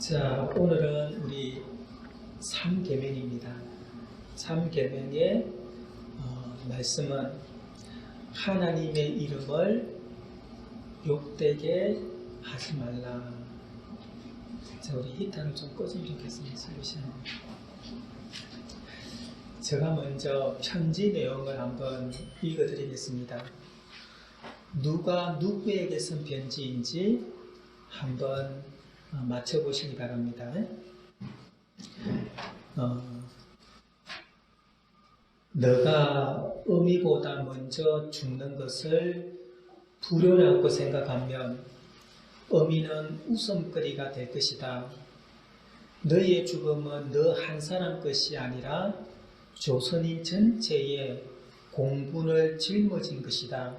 자, 오늘은 우리 삼계명입니다. 삼계명의 어, 말씀은 하나님의 이름을 욕되게 하지 말라. 자, 우리 히타를 좀 꺼주면 좋겠습니다. 솔루션. 제가 먼저 편지 내용을 한번 읽어드리겠습니다. 누가 누구에게 쓴 편지인지 한번 어, 맞춰보시기 바랍니다. 어, 너가 의미보다 먼저 죽는 것을 불효라고 생각하면 의미는 웃음거리가 될 것이다. 너의 죽음은 너 한 사람 것이 아니라 조선인 전체의 공분을 짊어진 것이다.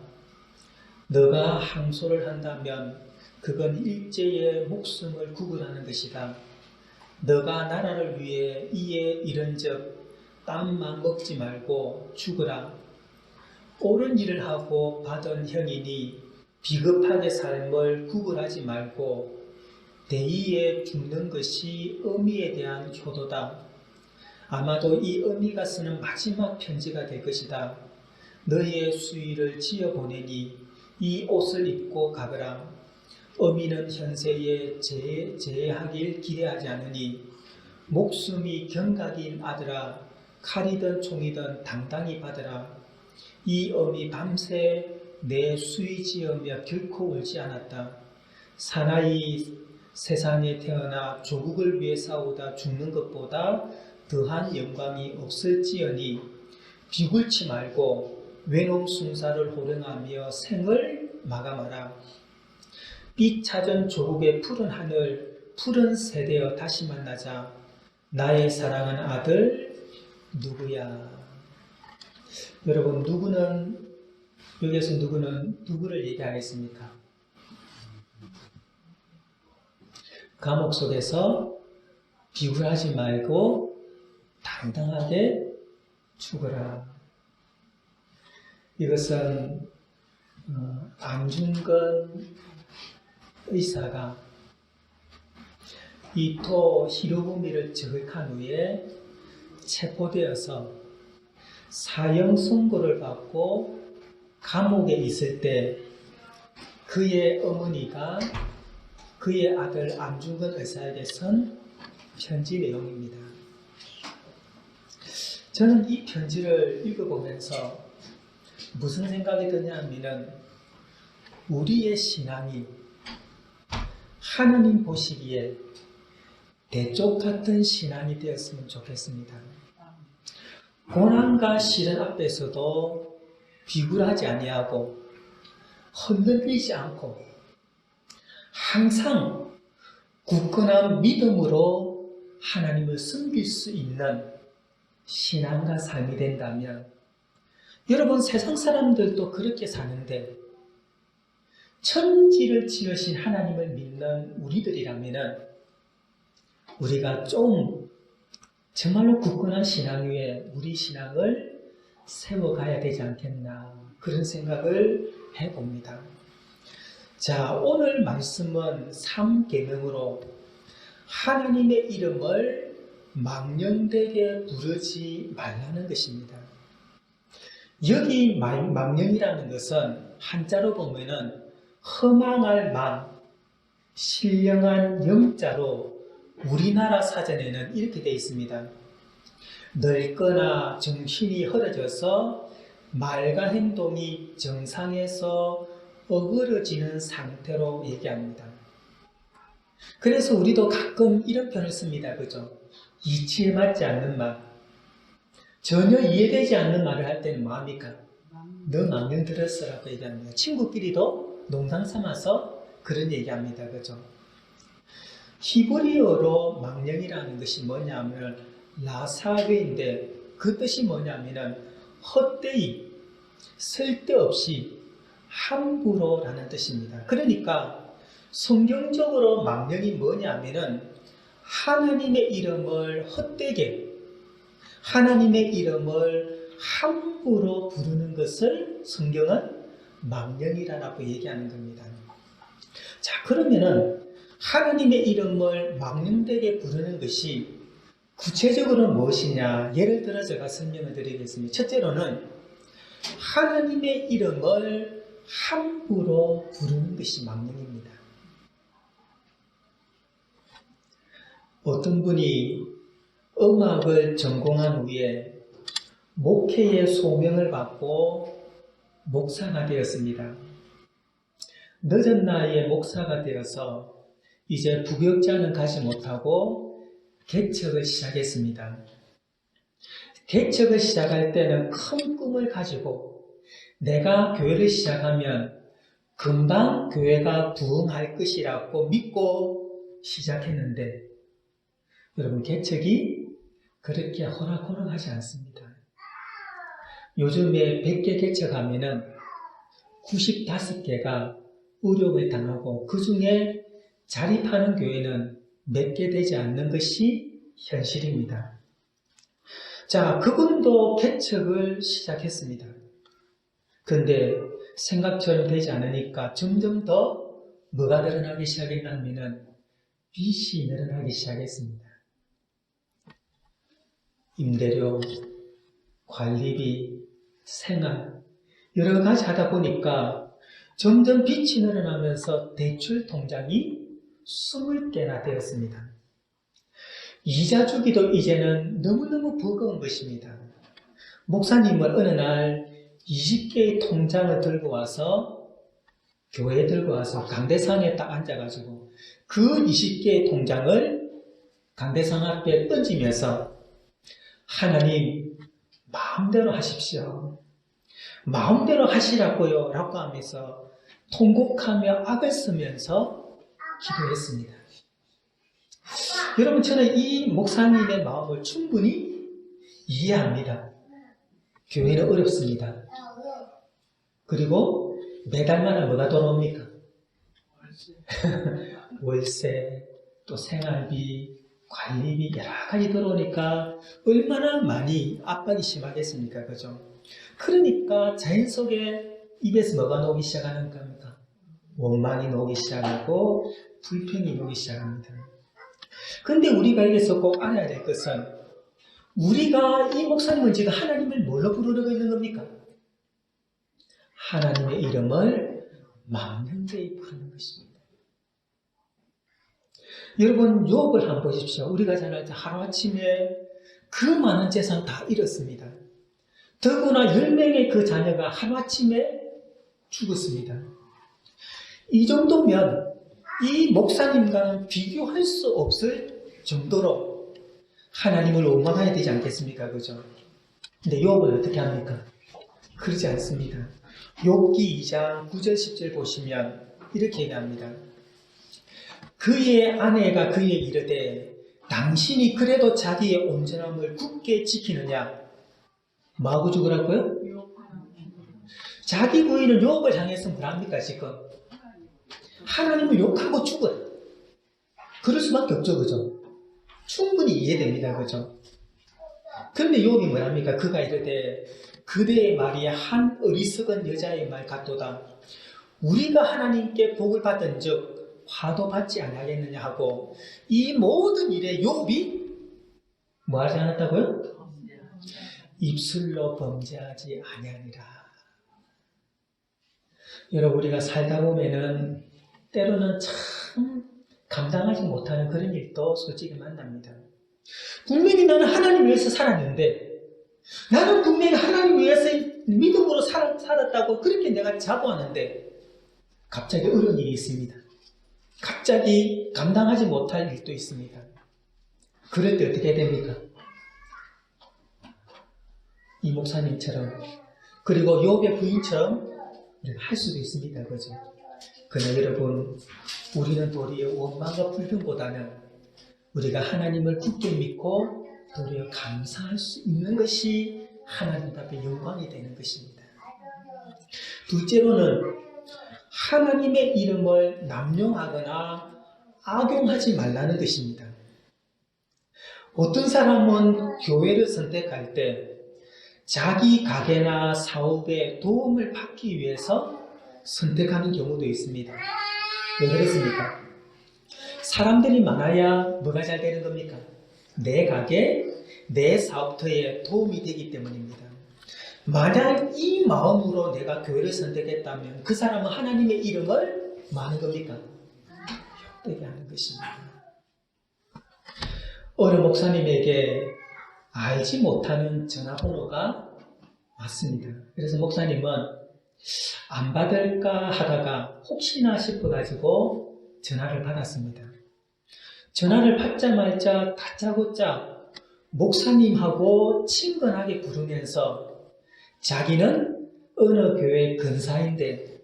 너가 항소를 한다면 그건 일제의 목숨을 구걸하는 것이다. 너가 나라를 위해 이에 이른즉 땀만 먹지 말고 죽으라. 옳은 일을 하고 받은 형이니 비겁하게 삶을 구걸하지 말고 대의에 죽는 것이 의미에 대한 효도다. 아마도 이 의미가 쓰는 마지막 편지가 될 것이다. 너의 수위를 지어 보내니 이 옷을 입고 가거라. 의미는 현세에 제, 제하길 기대하지 않으니 목숨이 경각인 아들아 칼이든 총이든 당당히 받으라. 이 어미 밤새 내 수위 지으며 결코 울지 않았다. 사나이 세상에 태어나 조국을 위해 싸우다 죽는 것보다 더한 영광이 없을지언니 비굴치 말고 외놈 순사를 호령하며 생을 마감하라. 빛 찾은 조국의 푸른 하늘, 푸른 세대여 다시 만나자. 나의 사랑하는 아들 누구야? 여러분 누구는 여기서 누구는 누구를 얘기하겠습니까? 감옥 속에서 비굴하지 말고 당당하게 죽어라. 이것은 어, 안중근 의사가 이토 히로부미를 저격한 후에 체포되어서 사형 선고를 받고 감옥에 있을 때 그의 어머니가 그의 아들 안중근 의사에게 쓴 편지 내용입니다. 저는 이 편지를 읽어보면서 무슨 생각이 드냐면은 우리의 신앙이 하나님 보시기에 대쪽 같은 신앙이 되었으면 좋겠습니다. 고난과 시련 앞에서도 비굴하지 아니하고 흔들리지 않고 항상 굳건한 믿음으로 하나님을 섬길 수 있는 신앙과 삶이 된다면 여러분 세상 사람들도 그렇게 사는데 천지를 지으신 하나님을 믿는 우리들이라면 우리가 좀 정말로 굳건한 신앙 위에 우리 신앙을 세워가야 되지 않겠나 그런 생각을 해봅니다. 자 오늘 말씀은 3계명으로 하나님의 이름을 망령되게 부르지 말라는 것입니다. 여기 망령이라는 것은 한자로 보면은 허망할 망, 신령한 영자로 우리나라 사전에는 이렇게 되어 있습니다. 늙거나 정신이 흐려져서 말과 행동이 정상에서 어그러지는 상태로 얘기합니다. 그래서 우리도 가끔 이런 표현을 씁니다. 그죠? 이치에 맞지 않는 말. 전혀 이해되지 않는 말을 할 때는 뭐합니까? 너 망령 들었어라고 얘기합니다. 친구끼리도 농담 삼아서 그런 얘기합니다. 그죠? 히브리어로 망령이라는 것이 뭐냐면 라사르인데 그 뜻이 뭐냐면은 헛되이 쓸데없이 함부로라는 뜻입니다. 그러니까 성경적으로 망령이 뭐냐면은 하나님의 이름을 헛되게 하나님의 이름을 함부로 부르는 것을 성경은 망령이라고 얘기하는 겁니다. 자, 그러면은 하나님의 이름을 망령되게 부르는 것이 구체적으로 무엇이냐? 예를 들어 제가 설명을 드리겠습니다. 첫째로는 하나님의 이름을 함부로 부르는 것이 망령입니다. 어떤 분이 음악을 전공한 후에 목회의 소명을 받고 목사가 되었습니다. 늦은 나이에 목사가 되어서 이제 부격자는 가지 못하고 개척을 시작했습니다. 개척을 시작할 때는 큰 꿈을 가지고 내가 교회를 시작하면 금방 교회가 부흥할 것이라고 믿고 시작했는데 여러분 개척이 그렇게 호락호락하지 않습니다. 요즘에 100개 개척하면은 95개가 의료에 당하고 그 중에 자립하는 교회는 몇 개 되지 않는 것이 현실입니다. 자, 그분도 개척을 시작했습니다. 근데 생각처럼 되지 않으니까 점점 더 뭐가 늘어나기 시작했냐면은 빚이 늘어나기 시작했습니다. 임대료, 관리비, 생활, 여러 가지 하다 보니까 점점 빚이 늘어나면서 대출 통장이 20개나 되었습니다. 이자 주기도 이제는 너무너무 버거운 것입니다. 목사님은 어느 날 20개의 통장을 들고 와서 교회에 들고 와서 강대상에 딱 앉아가지고 그 20개의 통장을 강대상 앞에 던지면서 하나님 마음대로 하십시오. 마음대로 하시라고요. 라고 하면서 통곡하며 악을 쓰면서 기도했습니다. 여러분, 저는 이 목사님의 마음을 충분히 이해합니다. 교회는 어렵습니다. 그리고 매달마다 뭐가 돌아옵니까? 월세, 또 생활비, 관리비 여러 가지 들어오니까 얼마나 많이 압박이 심하겠습니까? 그죠? 그러니까 자연 속에 입에서 뭐가 나오기 시작하는 겁니까? 원망이 나오기 시작하고 불평이 나오기 시작합니다. 근데 우리가 여기서 꼭 알아야 될 것은 우리가 이 목사님은 지금 하나님을 뭘로 부르려고 있는 겁니까? 하나님의 이름을 부르는 것입니다. 여러분 욥을 한번 보십시오. 우리가 잘 알죠. 하루아침에 그 많은 재산 다 잃었습니다. 더구나 10명의 그 자녀가 하루아침에 죽었습니다. 이 정도면 이 목사님과는 비교할 수 없을 정도로 하나님을 원망해야 되지 않겠습니까? 그죠? 근데 욥은 어떻게 합니까? 그러지 않습니다. 욥기 2장 9절 10절 보시면 이렇게 얘기합니다. 그의 아내가 그에게 이르되 당신이 그래도 자기의 온전함을 굳게 지키느냐? 뭐하고 죽으라고요? 자기 부인은 욥을 향해서 뭐합니까 지금? 하나님을 욕하고 죽어요. 그럴 수밖에 없죠, 그죠? 충분히 이해됩니다, 그죠? 그런데 욥이 뭐합니까? 그가 이르되 그대의 말이 한 어리석은 여자의 말 같도다. 우리가 하나님께 복을 받은 즉 화도 받지 않겠느냐 하고 이 모든 일에 욥이 뭐 하지 않았다고요? 입술로 범죄하지 아니하니라. 여러분 우리가 살다 보면은 때로는 참 감당하지 못하는 그런 일도 솔직히 만납니다. 분명히 나는 하나님 위해서 살았는데 나는 분명히 하나님 위해서 믿음으로 살, 살았다고 그렇게 내가 자부하는데 갑자기 어려운 일이 있습니다. 갑자기 감당하지 못할 일도 있습니다. 그럴 때 어떻게 됩니까? 이 목사님처럼 그리고 욥의 부인처럼 할 수도 있습니다. 그죠? 그러나 여러분 우리는 도리어 원망과 불평보다는 우리가 하나님을 굳게 믿고 도리어 감사할 수 있는 것이 하나님 앞에 영광이 되는 것입니다. 둘째로는 하나님의 이름을 남용하거나 악용하지 말라는 것입니다. 어떤 사람은 교회를 선택할 때 자기 가게나 사업에 도움을 받기 위해서 선택하는 경우도 있습니다. 왜 그렇습니까? 사람들이 많아야 뭐가 잘 되는 겁니까? 내 가게, 내 사업터에 도움이 되기 때문입니다. 만약 이 마음으로 내가 교회를 선택했다면 그 사람은 하나님의 이름을 뭐 하는 겁니까? 헛되게 하는 것입니다. 어느 목사님에게 알지 못하는 전화번호가 왔습니다. 그래서 목사님은 안 받을까 하다가 혹시나 싶어가지고 전화를 받았습니다. 전화를 받자마자 다짜고짜 목사님하고 친근하게 부르면서 자기는 어느 교회 근사인데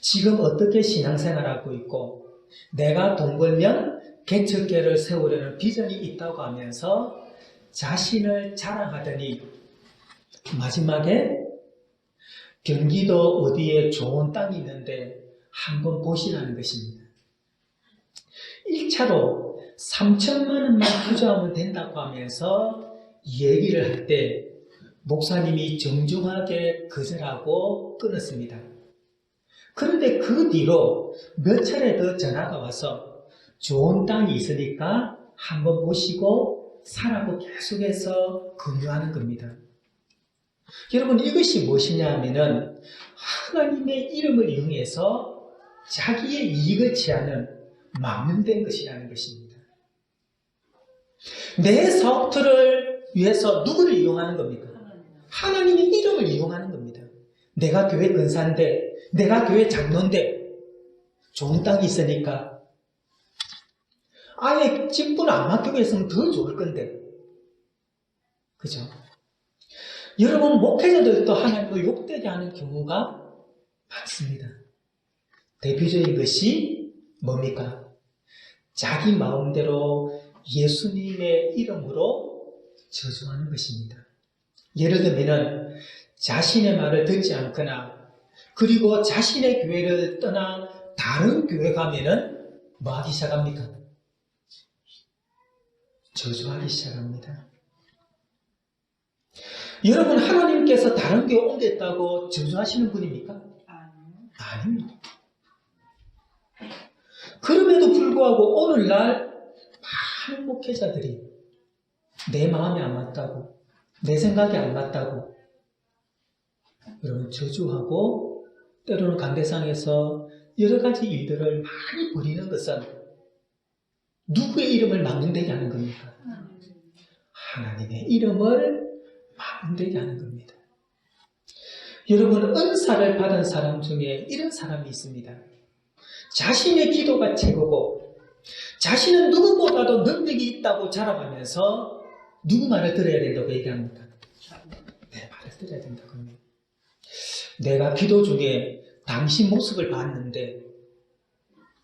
지금 어떻게 신앙생활하고 있고 내가 돈 벌면 개척교를 세우려는 비전이 있다고 하면서 자신을 자랑하더니 마지막에 경기도 어디에 좋은 땅이 있는데 한번 보시라는 것입니다. 1차로 3천만 원만 투자하면 된다고 하면서 얘기를 할 때 목사님이 정중하게 거절하고 끊었습니다. 그런데 그 뒤로 몇 차례 더 전화가 와서 좋은 땅이 있으니까 한번 보시고 사라고 계속해서 권유하는 겁니다. 여러분 이것이 무엇이냐 하면은 하나님의 이름을 이용해서 자기의 이익을 취하는 망명된 것이라는 것입니다. 내 사업터를 위해서 누구를 이용하는 겁니까? 하나님의 이름을 이용하는 겁니다. 내가 교회 근사인데, 내가 교회 장로인데, 좋은 땅이 있으니까, 아예 집분을 안 맡기고 있으면 더 좋을 건데. 그죠? 여러분, 목회자들도 하나님을 욕되게 하는 경우가 많습니다. 대표적인 것이 뭡니까? 자기 마음대로 예수님의 이름으로 저주하는 것입니다. 예를 들면 자신의 말을 듣지 않거나 그리고 자신의 교회를 떠나 다른 교회 가면은 뭐 하기 시작합니까? 저주하기 시작합니다. 여러분 하나님께서 다른 교회 옮겼다고 저주하시는 분입니까? 아닙니다. 그럼에도 불구하고 오늘날 많은 목회자들이 내 마음에 안 맞다고 내 생각이 안 맞다고 여러분 저주하고 때로는 강대상에서 여러 가지 일들을 많이 벌이는 것은 누구의 이름을 망명되게 하는 겁니까? 하나님의 이름을 망명되게 하는 겁니다. 여러분 은사를 받은 사람 중에 이런 사람이 있습니다. 자신의 기도가 최고고 자신은 누구보다도 능력이 있다고 자랑하면서 누구 말을 들어야 된다고 얘기합니까? 내 말을 들어야 된다고 합니다. 내가 기도 중에 당신 모습을 봤는데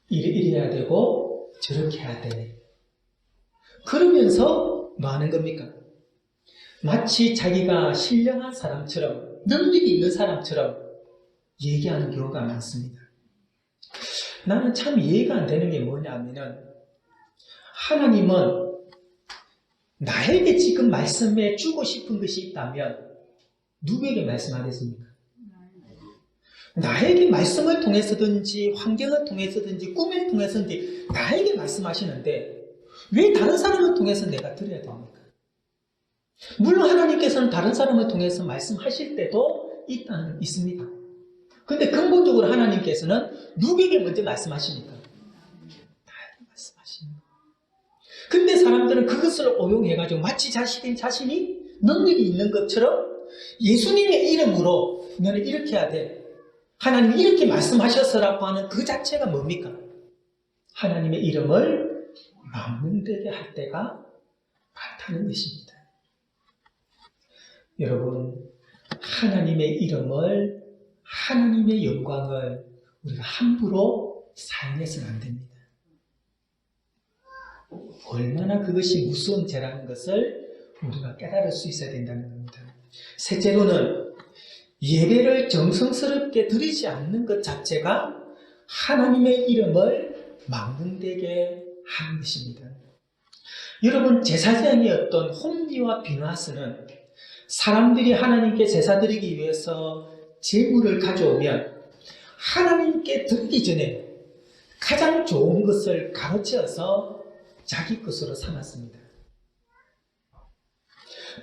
이래, 이래야 되고 저렇게 해야 돼. 그러면서 뭐 하는 겁니까? 마치 자기가 신령한 사람처럼 능력이 있는 사람처럼 얘기하는 경우가 많습니다. 나는 참 이해가 안 되는 게 뭐냐면은 하나님은 나에게 지금 말씀해 주고 싶은 것이 있다면 누구에게 말씀하겠습니까? 나에게 말씀을 통해서든지 환경을 통해서든지 꿈을 통해서든지 나에게 말씀하시는데 왜 다른 사람을 통해서 내가 들어야 됩니까? 물론 하나님께서는 다른 사람을 통해서 말씀하실 때도 있다는 있습니다. 근데 근본적으로 하나님께서는 누구에게 먼저 말씀하십니까? 근데 사람들은 그것을 오용해가지고 마치 자신이 자신이 능력이 있는 것처럼 예수님의 이름으로 너는 이렇게 해야 돼. 하나님이 이렇게 말씀하셨어라고 하는 그 자체가 뭡니까? 하나님의 이름을 망명되게 할 때가 많다는 것입니다. 여러분, 하나님의 이름을, 하나님의 영광을 우리가 함부로 사용해서는 안 됩니다. 얼마나 그것이 무서운 죄라는 것을 우리가 깨달을 수 있어야 된다는 겁니다. 셋째로는 예배를 정성스럽게 드리지 않는 것 자체가 하나님의 이름을 망명되게 하는 것입니다. 여러분 제사장이었던 홈리와 비나스는 사람들이 하나님께 제사 드리기 위해서 제물을 가져오면 하나님께 드리기 전에 가장 좋은 것을 가르쳐서 자기 것으로 삼았습니다.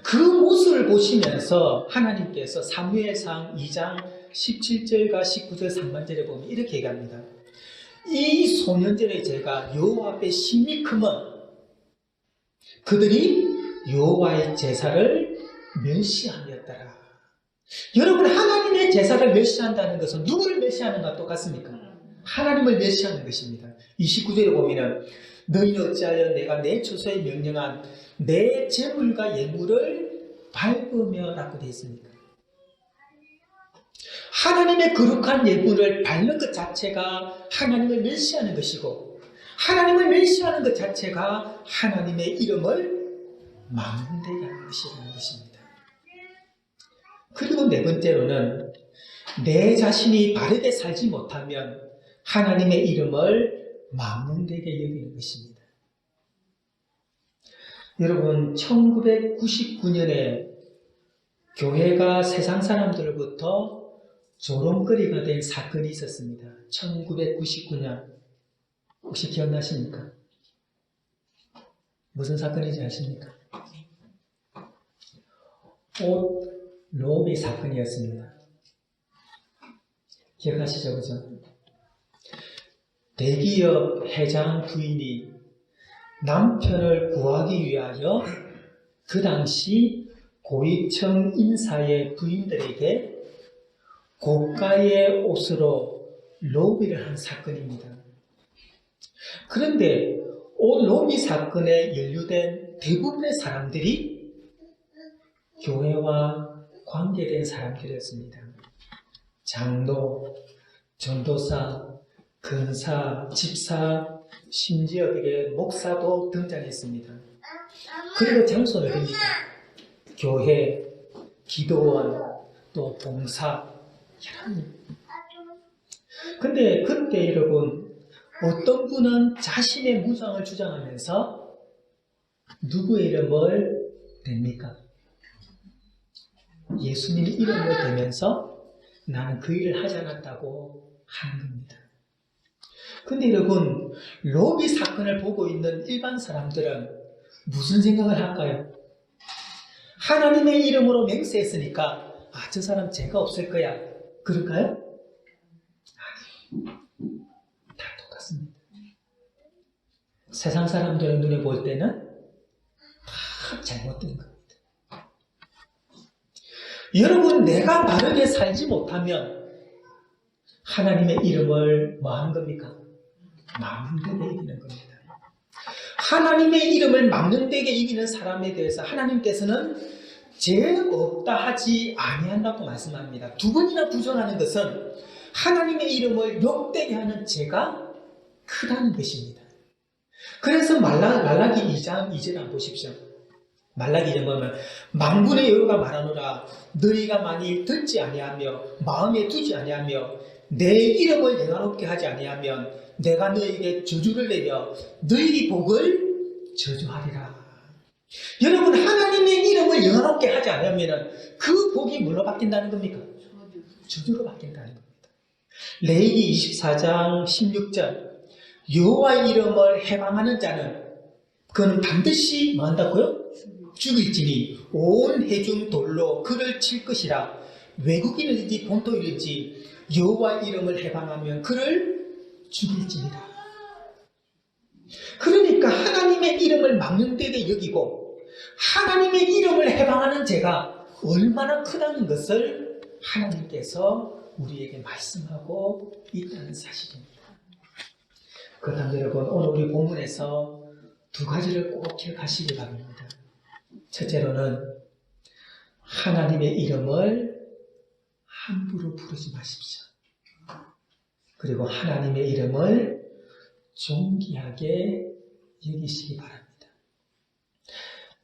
그 모습을 보시면서 하나님께서 사무엘상 2장 17절과 19절 상반절에 보면 이렇게 얘기합니다. 이 소년들의 죄가 여호와 앞에 심히 크면 그들이 여호와의 제사를 멸시하였더라. 여러분 하나님의 제사를 멸시한다는 것은 누구를 멸시하는가 똑같습니까? 하나님을 멸시하는 것입니다. 29절에 보면은 너희는 어찌하여 내가 내 처소에 명령한 내 재물과 예물을 밟으며 라고 되어 있습니까? 하나님의 거룩한 예물을 밟는 것 자체가 하나님을 멸시하는 것이고 하나님을 멸시하는 것 자체가 하나님의 이름을 망대게 하는 것이라는 것입니다. 그리고 네 번째로는 내 자신이 바르게 살지 못하면 하나님의 이름을 망령되게 여기는 것입니다. 여러분, 1999년에 교회가 세상 사람들로부터 조롱거리가 된 사건이 있었습니다. 1999년. 혹시 기억나십니까? 무슨 사건인지 아십니까? 옷 로비 사건이었습니다. 기억하시죠? 그죠? 대기업 회장 부인이 남편을 구하기 위하여 그 당시 고위층 인사의 부인들에게 고가의 옷으로 로비를 한 사건입니다. 그런데 옷 로비 사건에 연루된 대부분의 사람들이 교회와 관계된 사람들이었습니다. 장로, 전도사, 근사, 집사, 심지어 그게 목사도 등장했습니다. 그리고 장소는 어딥니까? 교회, 기도원, 또 봉사, 하나님. 근데 그때 여러분, 어떤 분은 자신의 무장을 주장하면서 누구의 이름을 댑니까? 예수님 이름을 대면서 나는 그 일을 하지 않았다고 하는 겁니다. 근데 여러분, 로비 사건을 보고 있는 일반 사람들은 무슨 생각을 할까요? 하나님의 이름으로 맹세했으니까, 아, 저 사람 죄가 없을 거야. 그럴까요? 아니, 다 똑같습니다. 세상 사람들의 눈에 볼 때는 다 잘못된 겁니다. 여러분, 내가 바르게 살지 못하면 하나님의 이름을 뭐 하는 겁니까? 막는데게 이기는 겁니다. 하나님의 이름을 막는데게 이기는 사람에 대해서 하나님께서는 죄 없다 하지 아니한다고 말씀합니다. 두 번이나 부정하는 것은 하나님의 이름을 욕되게 하는 죄가 크다는 것입니다. 그래서 말라, 말라기 2장 2절 한번 보십시오. 말라기 2장 보면 망군의 여호가 말하노라 너희가 만일 듣지 아니하며 마음에 두지 아니하며 내 이름을 영화롭게 하지 아니하면 내가 너에게 저주를 내려 너희 복을 저주하리라. 여러분 하나님의 이름을 영화롭게 하지 않으면 그 복이 뭘로 바뀐다는 겁니까? 저주로 바뀐다는 겁니다. 레이기 24장 16절 여호와의 이름을 해방하는 자는 그는 반드시 뭐 한다고요? 죽일지니 온 해중 돌로 그를 칠 것이라 외국인이든지 본토인든지 여호와 이름을 해방하면 그를 죽일지니라. 그러니까 하나님의 이름을 막는 데에 여기고 하나님의 이름을 해방하는 죄가 얼마나 크다는 것을 하나님께서 우리에게 말씀하고 있다는 사실입니다. 그렇다면 여러분 오늘 우리 본문에서 두 가지를 꼭 기억하시기 바랍니다. 첫째로는 하나님의 이름을 함부로 부르지 마십시오. 그리고 하나님의 이름을 존귀하게 여기시기 바랍니다.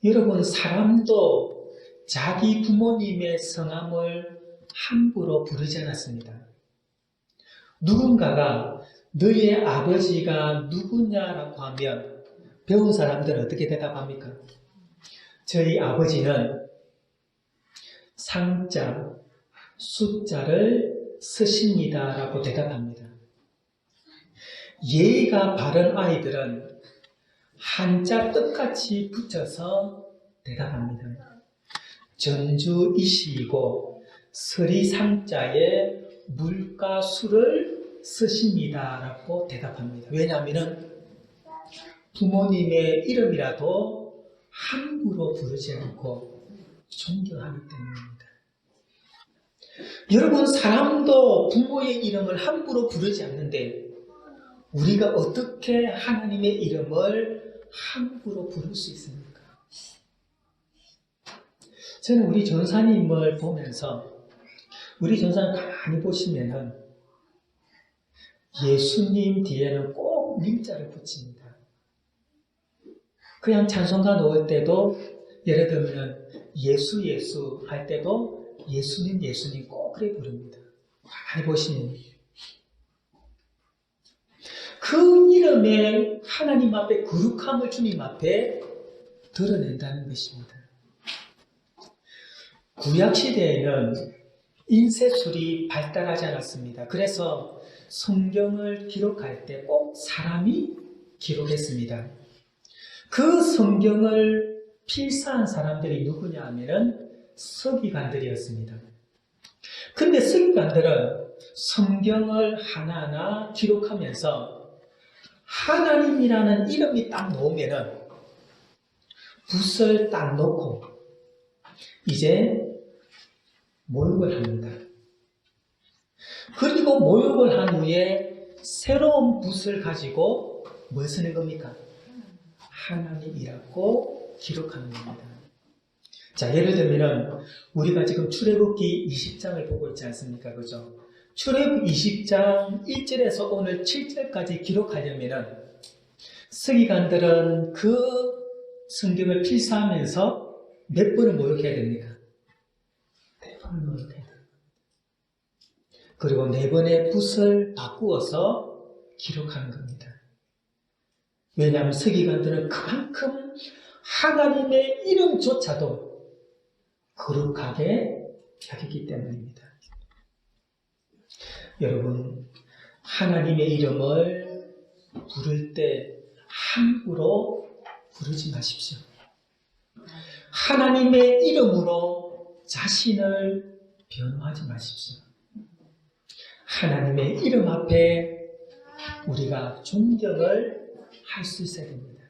여러분, 사람도 자기 부모님의 성함을 함부로 부르지 않았습니다. 누군가가 너의 아버지가 누구냐라고 하면 배운 사람들은 어떻게 대답합니까? 저희 아버지는 상자, 숫자를 쓰십니다 라고 대답합니다. 예의가 바른 아이들은 한자 뜻같이 붙여서 대답합니다. 전주 이시이고 서리상자에 물과 술을 쓰십니다 라고 대답합니다. 왜냐하면 부모님의 이름이라도 함부로 부르지 않고 존경하기 때문입니다. 여러분 사람도 부모의 이름을 함부로 부르지 않는데 우리가 어떻게 하나님의 이름을 함부로 부를 수 있습니까? 저는 우리 전사님을 보면서 우리 전사님 가만히 보시면은 예수님 뒤에는 꼭 님자를 붙입니다. 그냥 찬송가 넣을 때도 예를 들면 예수 예수 할 때도 예수님 예수님 꼭 그래 부릅니다. 가만히 보시면 그 이름에 하나님 앞에 거룩함을 주님 앞에 드러낸다는 것입니다. 구약 시대에는 인쇄술이 발달하지 않았습니다. 그래서 성경을 기록할 때 꼭 사람이 기록했습니다. 그 성경을 필사한 사람들이 누구냐 하면은 서기관들이었습니다. 근데 서기관들은 성경을 하나하나 기록하면서 하나님이라는 이름이 딱 나오면은 붓을 딱 놓고 이제 모욕을 합니다. 그리고 모욕을 한 후에 새로운 붓을 가지고 뭘 쓰는 겁니까? 하나님이라고 기록하는 겁니다. 자, 예를 들면 우리가 지금 출애굽기 20장을 보고 있지 않습니까? 그죠? 출애굽 20장 1절에서 오늘 7절까지 기록하려면 서기관들은 그 성경을 필사하면서 몇 번을 모욕해야 됩니까? 네 번을 모욕해야. 그리고 네 번의 붓을 바꾸어서 기록하는 겁니다. 왜냐하면 서기관들은 그만큼 하나님의 이름조차도 거룩하게 여기기 때문입니다. 여러분, 하나님의 이름을 부를 때 함부로 부르지 마십시오. 하나님의 이름으로 자신을 변호하지 마십시오. 하나님의 이름 앞에 우리가 존경을 할 수 있어야 됩니다.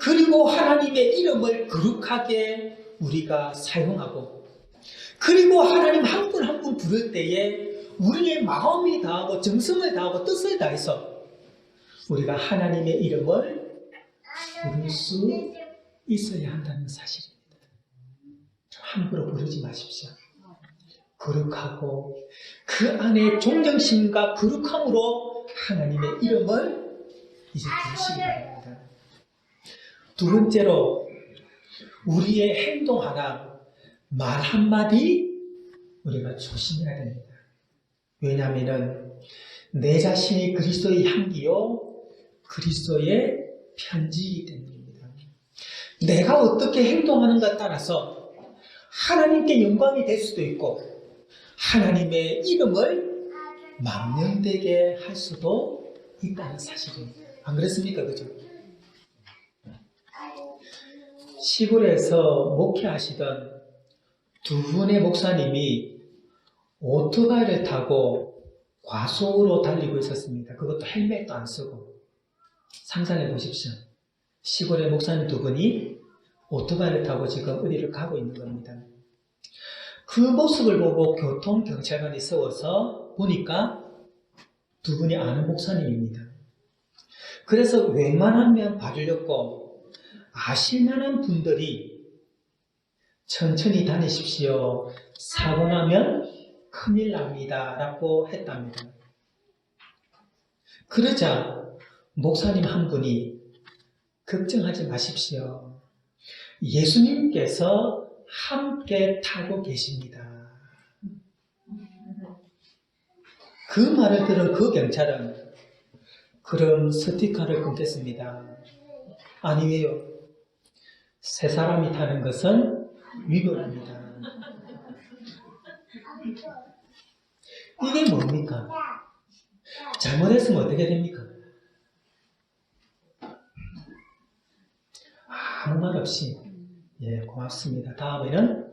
그리고 하나님의 이름을 거룩하게 우리가 사용하고 그리고 하나님 한 분 한 분 부를 때에 우리의 마음이 다하고 정성을 다하고 뜻을 다해서 우리가 하나님의 이름을 부를 수 있어야 한다는 사실입니다. 함부로 부르지 마십시오. 거룩하고 그 안에 존경심과 거룩함으로 하나님의 이름을 이제 부르시기 바랍니다. 두 번째로 우리의 행동 하나, 말 한마디 우리가 조심해야 됩니다. 왜냐하면 내 자신이 그리스도의 향기요, 그리스도의 편지이기 때문입니다. 내가 어떻게 행동하는가 따라서 하나님께 영광이 될 수도 있고 하나님의 이름을 망령되게 할 수도 있다는 사실입니다. 안 그렇습니까? 그죠? 시골에서 목회하시던 두 분의 목사님이 오토바이를 타고 과속으로 달리고 있었습니다. 그것도 헬멧도 안 쓰고. 상상해 보십시오. 시골의 목사님 두 분이 오토바이를 타고 지금 어디를 가고 있는 겁니다. 그 모습을 보고 교통경찰관이 세워서 보니까 두 분이 아는 목사님입니다. 그래서 웬만하면 봐주려고 아실만한 분들이 천천히 다니십시오. 사고 나면 큰일 납니다. 라고 했답니다. 그러자 목사님 한 분이 걱정하지 마십시오. 예수님께서 함께 타고 계십니다. 그 말을 들은 그 경찰은 그럼 스티커를 끊겠습니다. 아니 왜요? 세 사람이 타는 것은 위법입니다. 이게 뭡니까? 잘못했으면 어떻게 됩니까? 아무 말 없이 예 고맙습니다. 다음에는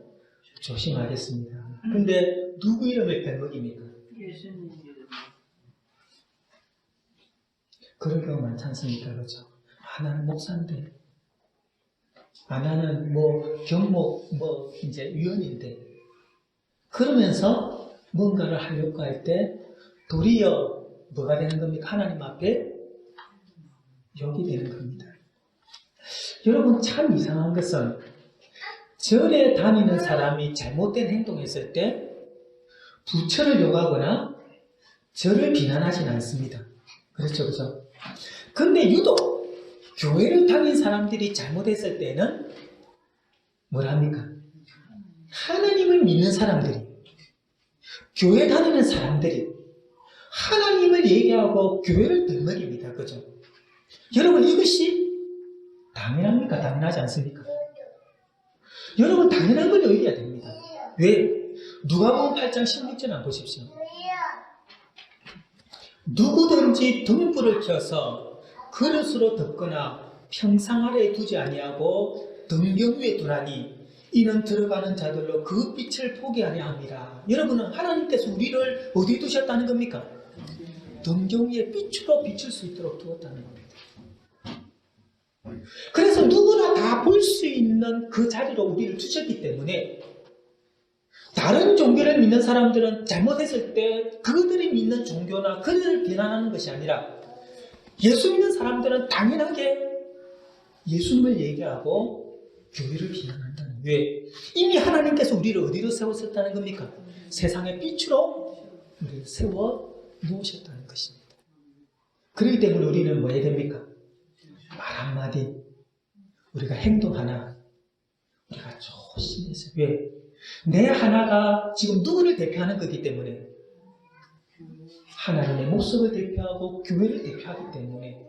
조심하겠습니다. 근데 누구 이름을 빼먹입니까? 예수님 이름. 그런 경우 많지 않습니까? 그렇죠? 아, 나는 목사인데. 아, 나는 뭐, 경목, 뭐, 이제 위원인데. 그러면서 뭔가를 하려고 할 때, 도리어 뭐가 되는 겁니까? 하나님 앞에 욕이 되는 겁니다. 여러분, 참 이상한 것은, 절에 다니는 사람이 잘못된 행동했을 때, 부처를 욕하거나, 절을 비난하진 않습니다. 그렇죠, 그렇죠? 근데 유독 교회를 다닌 사람들이 잘못했을 때는 뭐랍니까? 하나님을 믿는 사람들이 교회 다니는 사람들이 하나님을 얘기하고 교회를 들먹입니다. 그죠? 여러분 이것이 당연합니까? 당연하지 않습니까? 여러분 당연한 걸 여겨야 됩니다. 왜? 누가복음 8장 16절 한번 보십시오. 누구든지 등불을 켜서 그릇으로 덮거나 평상 아래에 두지 아니하고 등경 위에 두나니 이는 들어가는 자들로 그 빛을 보게 하려 합니다. 여러분은 하나님께서 우리를 어디 두셨다는 겁니까? 등경 위에 빛으로 비출 수 있도록 두었다는 겁니다. 그래서 누구나 다 볼 수 있는 그 자리로 우리를 두셨기 때문에 다른 종교를 믿는 사람들은 잘못했을 때 그들이 믿는 종교나 그들을 비난하는 것이 아니라 예수 믿는 사람들은 당연하게 예수님을 얘기하고 교회를 비난한다는 왜? 이미 하나님께서 우리를 어디로 세우셨다는 겁니까? 세상의 빛으로 우리를 세워 놓으셨다는 것입니다. 그렇기 때문에 우리는 뭐 해야 됩니까? 말 한마디, 우리가 행동 하나, 우리가 조심해서 왜? 내 하나가 지금 누구를 대표하는 거기 때문에 하나님의 목숨을 대표하고 교회를 대표하기 때문에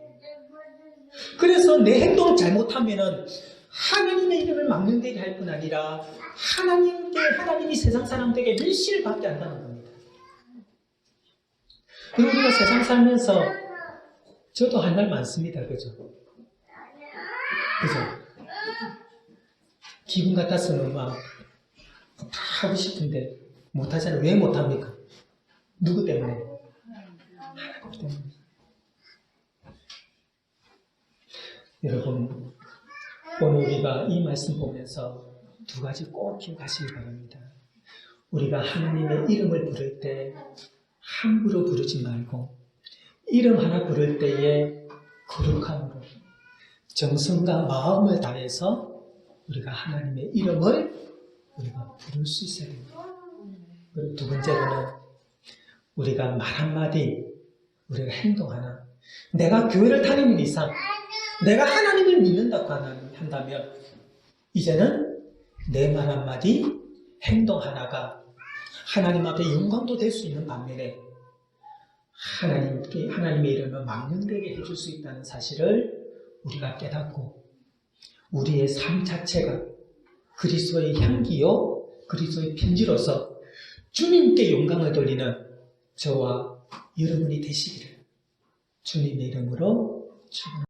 그래서 내 행동을 잘못하면은 하나님의 이름을 막는다게 할뿐 아니라 하나님께 하나님이 세상 사람들에게 밀실을 받게 한다는 겁니다. 그리고 우리가 세상 살면서 저도 할말 많습니다. 그죠? 그죠? 기분 같아서는 막다 하고 싶은데 못하잖아요. 왜 못합니까? 누구 때문에? 때문에. 여러분, 오늘 우리가 이 말씀 보면서 두 가지 꼭 기억하시기 바랍니다. 우리가 하나님의 이름을 부를 때 함부로 부르지 말고 이름 하나 부를 때에 거룩함으로 정성과 마음을 다해서 우리가 하나님의 이름을 우리가 부를 수 있어야 됩니다. 그리고 두 번째로는 우리가 말 한마디, 우리가 행동 하나, 내가 교회를 다니는 이상, 내가 하나님을 믿는다고 한다면, 이제는 내 말 한마디, 행동 하나가 하나님 앞에 영광도 될 수 있는 반면에, 하나님께, 하나님의 이름을 망령되게 해줄 수 있다는 사실을 우리가 깨닫고, 우리의 삶 자체가 그리스도의 향기요, 그리스도의 편지로서 주님께 영광을 돌리는 저와 여러분이 되시기를 주님의 이름으로 축원합니다.